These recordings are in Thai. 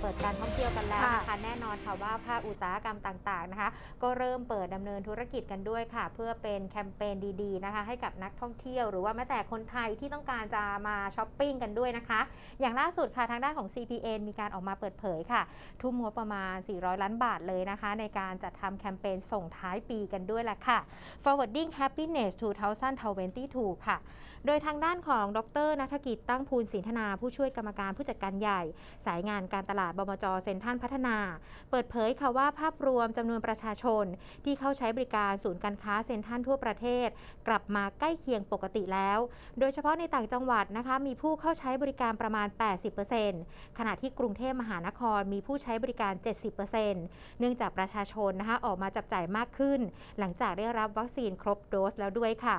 เปิดการท่องเที่ยวกันแล้วค่ะนะคะแน่นอนค่ะว่าภาคอุตสาหกรรมต่างๆนะคะก็เริ่มเปิดดำเนินธุรกิจกันด้วยค่ะ เพื่อเป็นแคมเปญดีๆนะคะให้กับนักท่องเที่ยว หรือว่าแม้แต่คนไทยที่ต้องการจะมาช้อปปิ้งกันด้วยนะคะ อย่างล่าสุดค่ะทางด้านของ CPN มีการออกมาเปิดเผยค่ะ ทุ่มงบประมาณ 400 ล้านบาทเลยนะคะ ในการจัดทำแคมเปญส่งท้ายปีกันด้วยแหละค่ะ Forwarding Happiness 2022 ค่ะ โดยทางด้านของดรนัฐกิจตั้งภูลสินธนาผู้ช่วยกรรมการผู้จัดการใหญ่ สายงานการตลาดบมจเซ็นทรัลพัฒนา เปิดเผยค่ะว่าภาพรวมจำนวนประชาชน ที่เข้าใช้บริการศูนย์การค้าเซ็นทรัลทั่วประเทศ กลับมาใกล้เคียงปกติแล้ว โดยเฉพาะในต่างจังหวัดนะคะมีผู้เข้าใช้บริการประมาณ 80%ขณะที่กรุงเทพมหานครมีผู้ใช้บริการ 70%เนื่องจากประชาชนนะคะออกมาจับจ่ายมากขึ้น หลังจากได้รับวัคซีนครบโดสแล้วด้วยค่ะ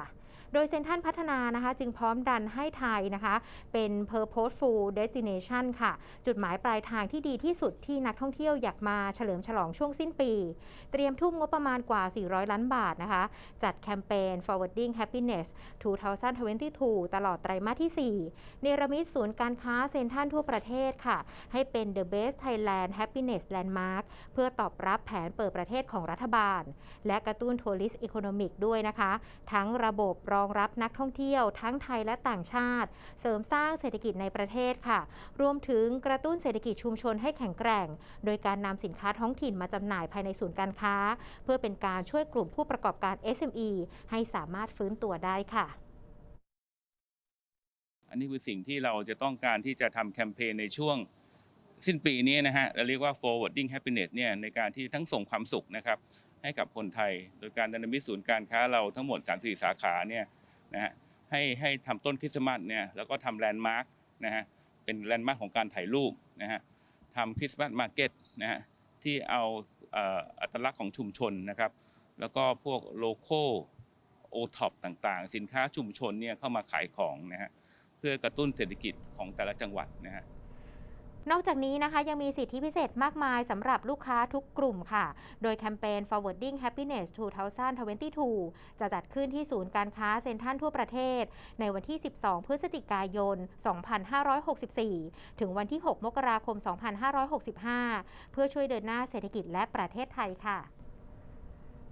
โดยเซ็นทรัลพัฒนานะคะ จึงพร้อมดันให้ไทยนะคะ เป็น purposeful destination ค่ะ จุดหมายปลายทางที่ดีที่สุดที่นักท่องเที่ยวอยากมาเฉลิมฉลองช่วงสิ้นปี เตรียมทุ่มงบประมาณกว่า 400 ล้านบาทนะคะ จัดแคมเปญ forwarding happiness 2022 ตลอดไตรมาสที่ 4 เนรมิตศูนย์การค้าเซ็นทรัลทั่วประเทศค่ะ ให้เป็น the best Thailand happiness landmark เพื่อตอบรับแผนเปิดประเทศของรัฐบาล และกระตุ้น tourist economic ด้วยนะคะ ทั้งระบบรองรับนักท่องเที่ยวทั้งไทยและต่างชาติ เสริมสร้างเศรษฐกิจในประเทศค่ะ รวมถึงกระตุ้นเศรษฐกิจชุมชนให้แข็งแกร่ง โดยการนำสินค้าท้องถิ่นมาจำหน่ายภายในศูนย์การค้า เพื่อเป็นการช่วยกลุ่มผู้ประกอบการ SME ให้สามารถฟื้นตัวได้ค่ะอันนี้คือสิ่งที่เราจะต้องการที่จะทำแคมเปญในช่วง สิ้นปีนี้นะฮะเราเรียกว่า forwarding happiness เนี่ยในการที่ทั้งส่งความสุขนะครับให้กับคนไทย โดยการดำเนินศูนย์การค้าเราทั้งหมด 3-4 สาขาเนี่ยนะฮะให้ให้ทำต้นคริสต์มาสเนี่ยแล้วก็ทำแลนด์มาร์กนะฮะเป็นแลนด์มาร์กของการถ่ายรูปนะฮะทำคริสต์มาสมาร์เก็ตนะฮะที่เอาอัตลักษณ์ของชุมชนนะครับ แล้วก็พวกโลโก้โอท็อปต่างๆ สินค้าชุมชนเนี่ยเข้ามาขายของนะฮะเพื่อกระตุ้นเศรษฐกิจของแต่ละจังหวัดนะฮะ นอกจากนี้นะคะยังมีสิทธิพิเศษมากมายสำหรับลูกค้าทุกกลุ่มค่ะ โดยแคมเปญ forwarding happiness 2022 จะจัดขึ้นที่ศูนย์การค้าเซ็นทรัลทั่วประเทศ ในวันที่ 12 พฤศจิกายน 2564 ถึงวันที่ 6 มกราคม 2565 เพื่อช่วยเดินหน้าเศรษฐกิจและประเทศไทยค่ะ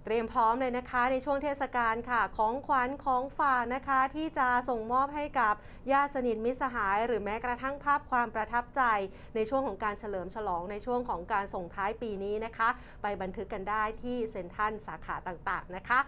เตรียมพร้อมเลยนะคะในช่วงเทศกาลค่ะ ของขวัญของฝากนะคะ ที่จะส่งมอบให้กับญาติสนิทมิตรสหาย หรือแม้กระทั่งภาพความประทับใจ ในช่วงของการเฉลิมฉลองในช่วงของการส่งท้ายปีนี้นะคะ ไปบันทึกกันได้ที่เซ็นทรัลสาขาต่างๆนะคะ